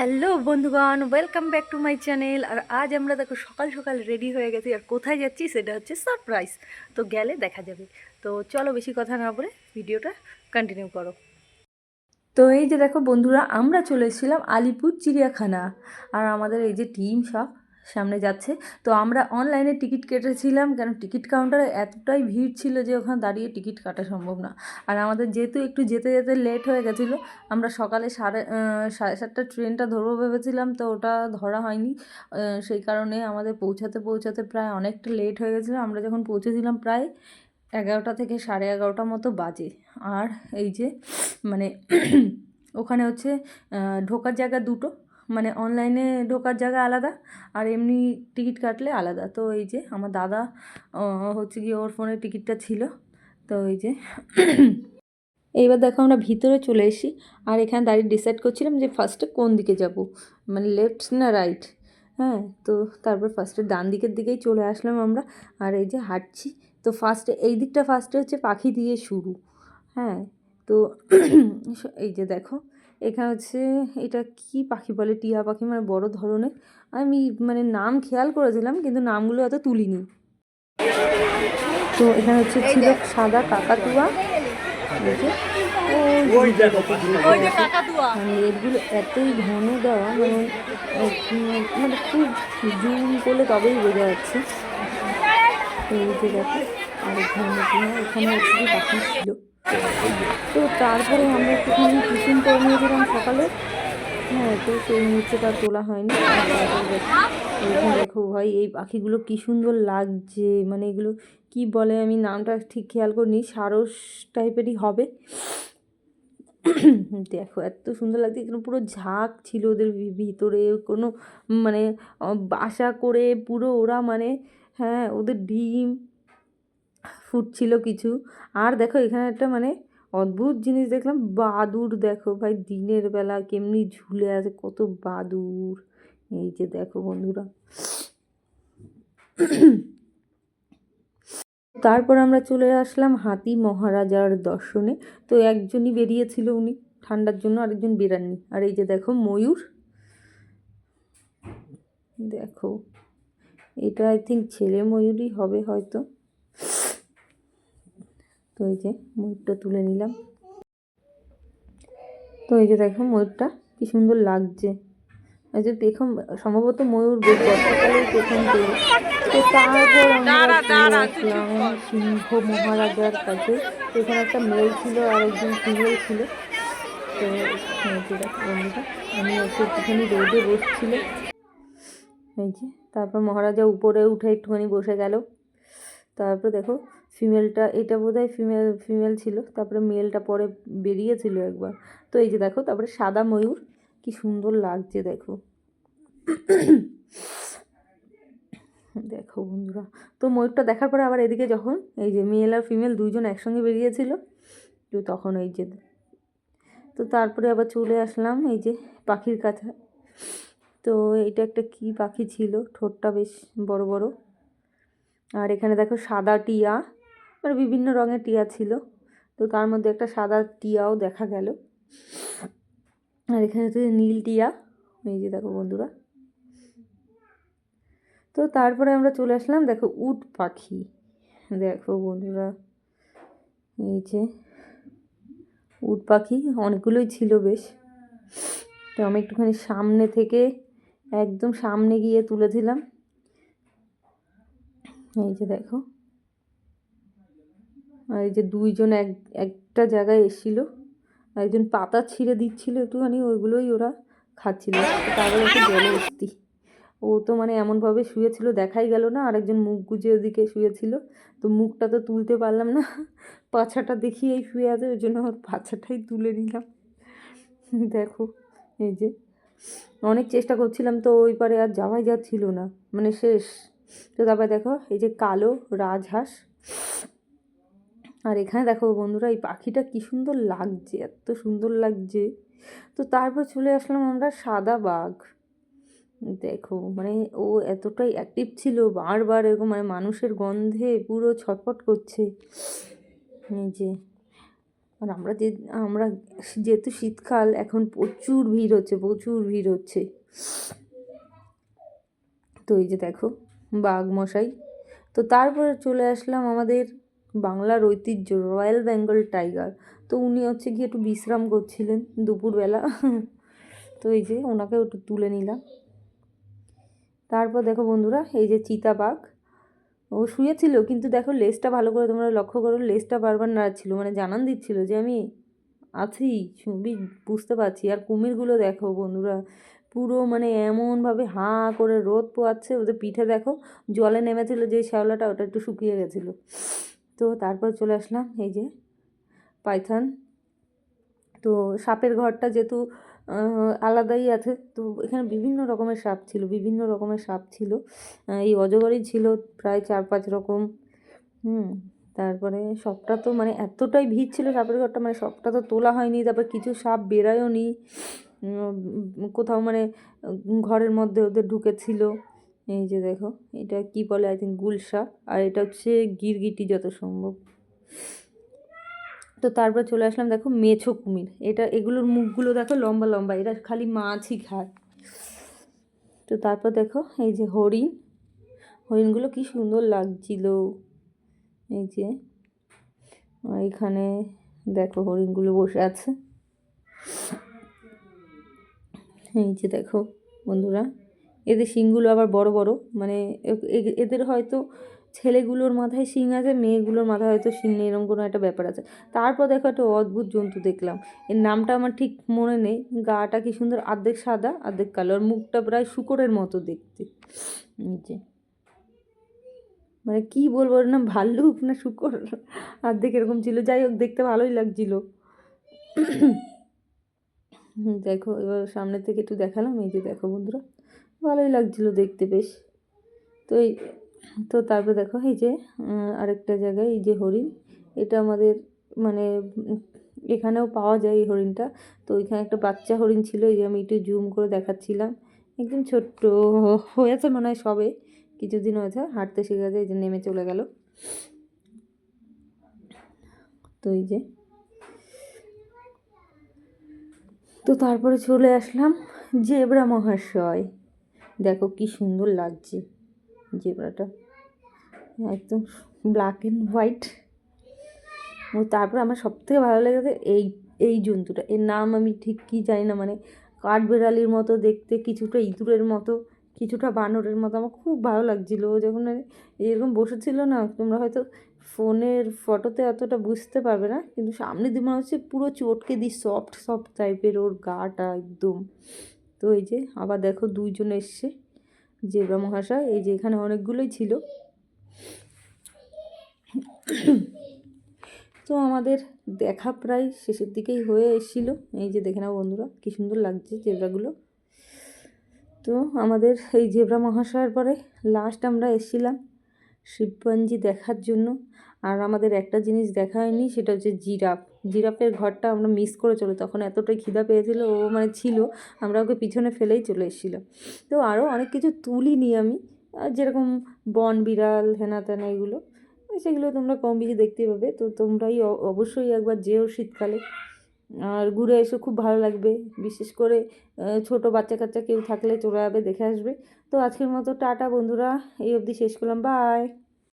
Hello বন্ধুগণ welcome back to my channel আর আজ আমরা দেখো সকাল সকাল রেডি হয়ে গেছি আর কোথায় যাচ্ছি সেটা হচ্ছে সারপ্রাইজ তো গেলে দেখা যাবে। তো চলো বেশি কথা না বলে ভিডিওটা কন্টিনিউ করো। তো এই যে দেখো বন্ধুরা, আমরা চলে এসেছিলাম আলিপুর চিড়িয়াখানা। আর আমাদের এই যে টিম সব সামনে যাচ্ছে। তো আমরা অনলাইনে টিকিট কেটেছিলাম, কেন টিকিট কাউন্টারে এতটাই ভিড় ছিল যে ওখানে দাঁড়িয়ে টিকিট কাটা সম্ভব না। আর আমাদের যেহেতু একটু যেতে যেতে লেট হয়ে গেছিল, আমরা সকালে সাড়ে সাড়ে সাতটার ট্রেনটা ধরবো ভেবেছিলাম, তো ওটা ধরা হয়নি। সেই কারণে আমাদের পৌঁছাতে পৌঁছাতে প্রায় অনেকটা লেট হয়ে গেছিল। আমরা যখন পৌঁছেছিলাম প্রায় এগারোটা থেকে সাড়ে এগারোটা মতো বাজে। আর এই যে মানে ওখানে হচ্ছে ঢোকার জায়গা দুটো। মানে অনলাইনে ঢোকার জায়গা আলাদা আর এমনি টিকিট কাটলে আলাদা। তো এই যে আমার দাদা হচ্ছে গিয়ে ওর ফোনে টিকিটটা ছিল। তো এই যে এইবার দেখো আমরা ভিতরে চলে এসি আর এখানে দাঁড়িয়ে ডিসাইড করছিলাম যে ফার্স্টে কোন দিকে যাব। মানে লেফট না রাইট হ্যাঁ তো তারপর ফার্স্টে ডান দিকের দিকেই চলে আসলাম আমরা আর এই যে হাঁটছি। তো ফার্স্টে এই দিকটা ফার্স্টে হচ্ছে পাখি দিয়ে শুরু। হ্যাঁ তো এই যে দেখো এখানে হচ্ছে এটা কি পাখি বলে? টিয়া পাখি মানে বড় ধরনের। আমি মানে নাম খেয়াল করেছিলাম কিন্তু নামগুলো অত তুলিনি। তো এখানে হচ্ছে ছিল সাদা কাকাতুয়া। যে মানে এতই ঘন দেওয়া মানে মানে খুব জুম করলে তবেই বোঝা যাচ্ছে। এই যে দেখো আর ঘন এখানে হচ্ছে পাখি ছিল। তো তারপরে আমরা একটুখানি টিফিন করে নিয়েছিলাম সকালে। হ্যাঁ তো সেই মুহূর্তটা তোলা হয়নি। তারপরে দেখো ভাই, এই পাখিগুলো কি সুন্দর লাগছে। মানে এগুলো কি বলে আমি নামটা ঠিক খেয়াল করিনি, সারস টাইপেরই হবে। দেখো, এত সুন্দর লাগছে, এখানে পুরো ঝাঁক ছিল ওদের ভিতরে, কোনো মানে বাসা করে পুরো ওরা মানে হ্যাঁ ওদের ডিম ফুটছিল কিছু। আর দেখো, এখানে একটা মানে অদ্ভুত জিনিস দেখলাম বাদুর দেখো ভাই, দিনের বেলা কেমনি ঝুলে আছে, কত বাদুর এই যে দেখো বন্ধুরা। তারপর আমরা চলে আসলাম হাতি মহারাজার দর্শনে। তো একজনই বেরিয়েছিল উনি, ঠান্ডার জন্য আরেকজন বেরাননি। আর এই যে দেখো ময়ূর। দেখো, এটা আই থিঙ্ক ছেলে ময়ূরই হবে হয়তো। তো এই যে ময়ূরটা তুলে নিলাম। তো এই যে দেখো ময়ূরটা কি সুন্দর লাগছে। এই যে দেখো সম্ভবত ময়ূর বর্ষাকালেই প্রথম পেল তো তারপর আমরা চলে সিংহ মহারাজার কাছে। এখানে একটা মেল ছিল আর একজন ফিমেল ছিল। তো আমি একটুখানি রোদে বসছিল এই যে তারপর মহারাজা উপরে উঠে একটুখানি বসে গেল। তারপর দেখো ফিমেলটা এটা বোধহয় ফিমেল ফিমেল ছিল। তারপরে মেলটা পরে বেরিয়েছিল একবার। তো এই যে দেখো, তারপরে সাদা ময়ূর, কি সুন্দর লাগছে দেখো। দেখো বন্ধুরা, তো ময়ূরটা দেখার পরে আবার এদিকে যখন এই যে মেল আর ফিমেল দুইজন একসঙ্গে বেরিয়েছিল, তো তখন এই যে, তো তারপরে আবার চলে আসলাম এই যে পাখির কাছে। তো এটা একটা কি পাখি ছিল? ঠোঁটটা বেশ বড় বড়। আর এখানে দেখো সাদা টিয়া মানে বিভিন্ন রঙের টিয়া ছিল। তো তার মধ্যে একটা সাদা টিয়াও দেখা গেল। আর এখানে হচ্ছে নীল টিয়া। এই যে দেখো বন্ধুরা। তো তারপরে আমরা চলে আসলাম, দেখো উট পাখি। দেখো বন্ধুরা, এই যে উট পাখি, অনেকগুলোই ছিল বেশ। তো আমি একটুখানি সামনে থেকে একদম সামনে গিয়ে তুলেছিলাম এই যে দেখো। আর এই যে দুইজন এক, একটা জায়গায় এসেছিল একজন পাতা ছিঁড়ে দিচ্ছিল একটুখানি, ওইগুলোই ওরা খাচ্ছিল। তারপরে একটু জলে এসতি ও তো মানে এমনভাবে শুয়েছিল, দেখাই গেল না, আরেকজন মুখ গুজে ওদিকে শুয়েছিল। তো মুখটা তো তুলতে পারলাম না, পাছাটা দেখিয়েই শুয়ে আছে, ওই জন্য ওর পাছাটাই তুলে নিলাম। দেখো, এই যে অনেক চেষ্টা করছিলাম তো ওই পারে আর যাওয়াই যাচ্ছিল না মানে শেষ। তো তারপরে দেখো, এই যে কালো রাজহাঁস আর এখানে দেখো বন্ধুরা, এই পাখিটা কি সুন্দর লাগছে, এত সুন্দর লাগছে। তো তারপর চলে আসলাম আমরা সাদা বাঘ। দেখো মানে ও এতটাই অ্যাক্টিভ ছিল, বারবার এরকম মানে মানুষের গন্ধে পুরো ছটফট করছে। যে, আর আমরা যে, আমরা যেহেতু শীতকাল, এখন প্রচুর ভিড় হচ্ছে, প্রচুর ভিড় হচ্ছে। তো এই যে দেখো, বাঘ মশাই। তো তারপরে চলে আসলাম আমাদের বাংলার ঐতিহ্য, রয়্যাল বেঙ্গল টাইগার। তো উনি হচ্ছে গিয়ে একটু বিশ্রাম করছিলেন দুপুরবেলা। তো এই যে ওনাকে একটু তুলে নিলাম। তারপর দেখো বন্ধুরা, এই যে চিতাবাঘ ও শুয়েছিল, কিন্তু দেখো লেজটা ভালো করে তোমরা লক্ষ্য করো, লেজটা বারবার নাড়ছিল মানে জানান দিচ্ছিল যে আমি আছি, ছবি বুঝতে পারছি। আর কুমিরগুলো দেখো বন্ধুরা, পুরো মানে এমনভাবে হাঁ করে রোদ পোয়াচ্ছে, ওদের পিঠে দেখো জলে নেমেছিল যে শ্যাওলাটা, ওটা একটু শুকিয়ে গেছিল। তো তারপর চলে আসলাম এই যে পাইথন। তো সাপের ঘরটা যেহেতু আলাদাই আছে, তো এখানে বিভিন্ন রকমের সাপ ছিল, বিভিন্ন রকমের সাপ ছিল। এই অজগরই ছিল প্রায় চার পাঁচ রকম। হুম, তারপরে সবটা তো মানে এতটাই ভিড় ছিল সাপের ঘরটা মানে সবটা তো তোলা হয়নি, তারপর কিছু সাপ বেরায়ও নি কোথাও মানে ঘরের মধ্যে ওদের ঢুকেছিল। এই যে দেখো, এটা কি বলে আই থিঙ্ক গুল সাপ আর এটা হচ্ছে গিরগিটি যত সম্ভব। তো তারপর চলে আসলাম দেখো মেছো কুমির। এটা, এগুলোর মুখগুলো দেখো লম্বা লম্বা এটা খালি মাছই খায়। তো তারপর দেখো এই যে হরিণ, হরিণগুলো কি সুন্দর লাগছিল। এই যে, এখানে দেখো হরিণগুলো বসে আছে। এই যে দেখো বন্ধুরা এদের শিংগুলো আবার বড় বড় মানে এদের হয়তো ছেলেগুলোর মাথায় শিং আছে, মেয়েগুলোর মাথায় হয়তো শিং নেই, এরকম কোনো একটা ব্যাপার আছে। তারপর দেখো একটা অদ্ভুত জন্তু দেখলাম। এর নামটা আমার ঠিক মনে নেই, গাটা কি সুন্দর আর্ধেক সাদা আর্ধেক কালো, আর মুখটা প্রায় শুকরের মতো দেখতে। যে। মানে কি বলব নাম ভাল্লুক না শুকর? আর্ধেক এরকম ছিল। যাই হোক, দেখতে ভালোই লাগছিল। দেখো, এবার সামনে থেকে একটু দেখালাম। এই যে দেখো বন্ধুরা। ভালোই লাগছিল দেখতে বেশ। তো এই, তো তারপরে দেখো, এই যে আরেকটা জায়গায়, এই যে হরিণ, এটা আমাদের মানে এখানেও পাওয়া যায় এই হরিণটা। তো ওইখানে একটা বাচ্চা হরিণ ছিল, এই যে আমি একটু জুম করে দেখাচ্ছিলাম। একদম ছোট্ট হয়েছে মনে হয় সবে, কিছুদিন হয়েছে, হাঁটতে শিখে যায় এই যে নেমে চলে গেল। তো এই যে, তো তারপরে চলে আসলাম জেবরা মহাশয়। দেখো কি সুন্দর লাগছে জেবরাটা। একদম ব্ল্যাক অ্যান্ড হোয়াইট ও তারপর আমার সবথেকে ভালো লেগেছে এই এই জন্তুটা। এর নাম আমি ঠিক কী জানি না মানে কাঠবেড়ালির মতো দেখতে, কিছুটা ইঁদুরের মতো, কিছুটা বানরের মতো। আমার খুব ভালো লাগছিল। ও যখন মানে এরকম বসেছিল না, তোমরা হয়তো ফোনের ফটোতে অতটা বুঝতে পারবে না, কিন্তু সামনে দিয়ে মনে হচ্ছে পুরো চটকে দিই সফট সফট টাইপের ওর গাটা একদম। তো এই যে আবার দেখো দুইজন এসছে জেব্রা মহাশয় এই যে এখানে অনেকগুলোই ছিল। তো আমাদের দেখা প্রায় শেষের দিকেই হয়ে এসেছিল। এই যে দেখে নাও বন্ধুরা, কী সুন্দর লাগছে জেব্রাগুলো। তো আমাদের এই জেব্রা মহাশয়ের পরে লাস্ট আমরা এসেছিলাম শিবপাঞ্জি দেখার জন্য। আর আমাদের একটা জিনিস দেখা হয়নি, সেটা হচ্ছে জিরাফ। জিরাফের ঘরটা আমরা মিস করে চলো। তখন এতটাই খিদা পেয়েছিল, ও মানে ছিল, আমরা ওকে পিছনে ফেলেই চলে এসেছিলাম তো আরও অনেক কিছু তুলিনি আমি যেরকম বন, বিড়াল হেনা তেনা এগুলো সেগুলো তোমরা কম বেশি দেখতে পাবে। তো তোমরাই অবশ্যই একবার যেও শীতকালে। আর ঘুরে এসে, খুব ভালো লাগবে। বিশেষ করে ছোট বাচ্চা কাচ্চা কেউ থাকলে চলে যাবে দেখে আসবে। তো আজকের মতো টাটা বন্ধুরা, এই অবধি শেষ করলাম। বাই